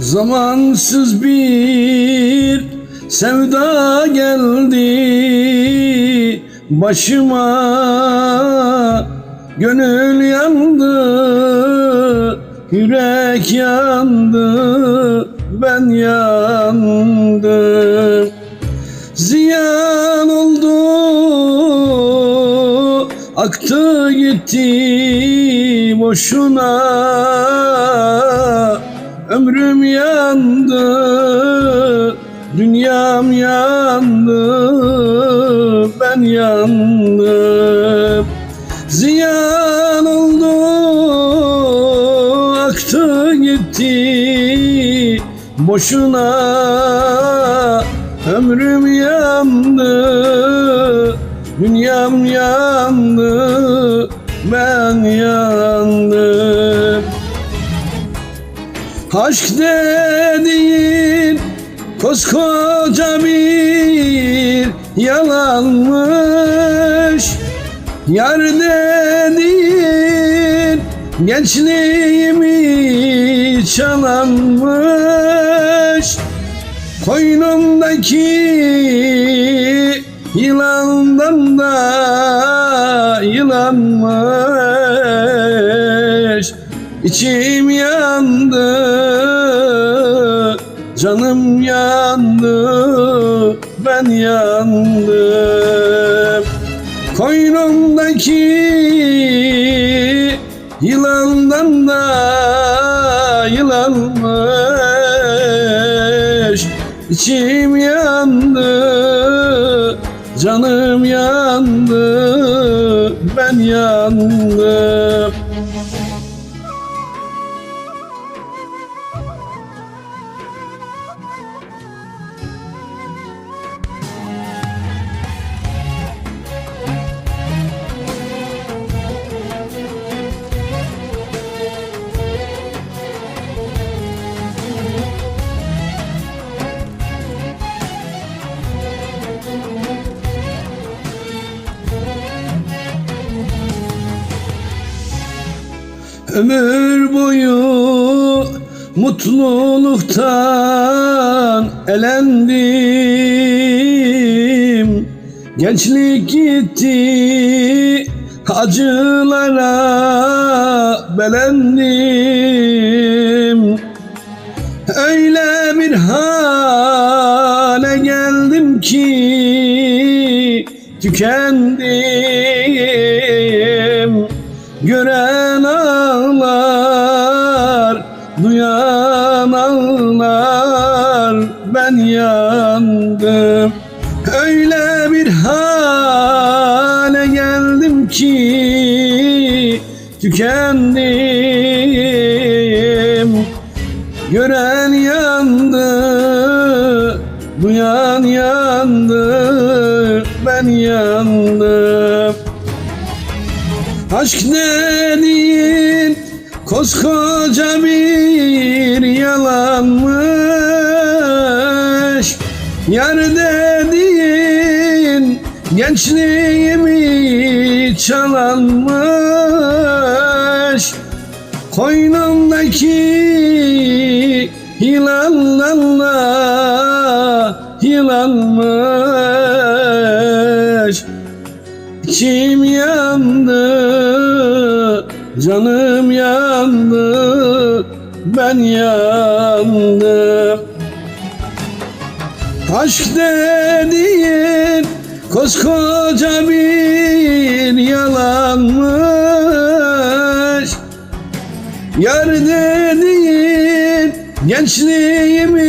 Zamansız bir sevda geldi. Başıma Gönül yandı, yürek yandı, ben yandım Ziyan oldu, aktı gitti boşuna Ömrüm yandı, dünyam yandı, ben yandım. Ziyan oldu, aktı gitti boşuna Ömrüm yandı, dünyam yandı, ben yandım Aşk dediğin koskoca bir yalanmış. Yar dediğin gençliğimi çalanmış. Koynumdaki yılandan da yılanmış. İçim yandı, canım yandı, ben yandım. Koynumdaki yılandan da yılanmış İçim yandı, canım yandı, ben yandım Ömür boyu mutluluktan elendim. Gençlik gitti acılara belendim. Öyle bir hale geldim ki tükendim Gören ağlar, duyan ağlar, ben yandım. Öyle bir hale geldim ki tükendim. Gören yandı, duyan yandı, ben yandım. Aşk dediğin koskoca bir yalanmış. Yar dediğin gençliğimi çalanmış. Koynumdaki yılanlarla yılanmış İçim yandı, canım yandı, ben yandım. Aşk dediğin koskoca bir yalanmış. Yar dediğin gençliğimi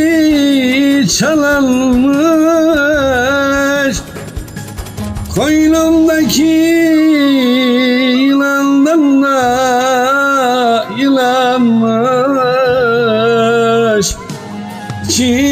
çalanmış. Koynumdaki İçim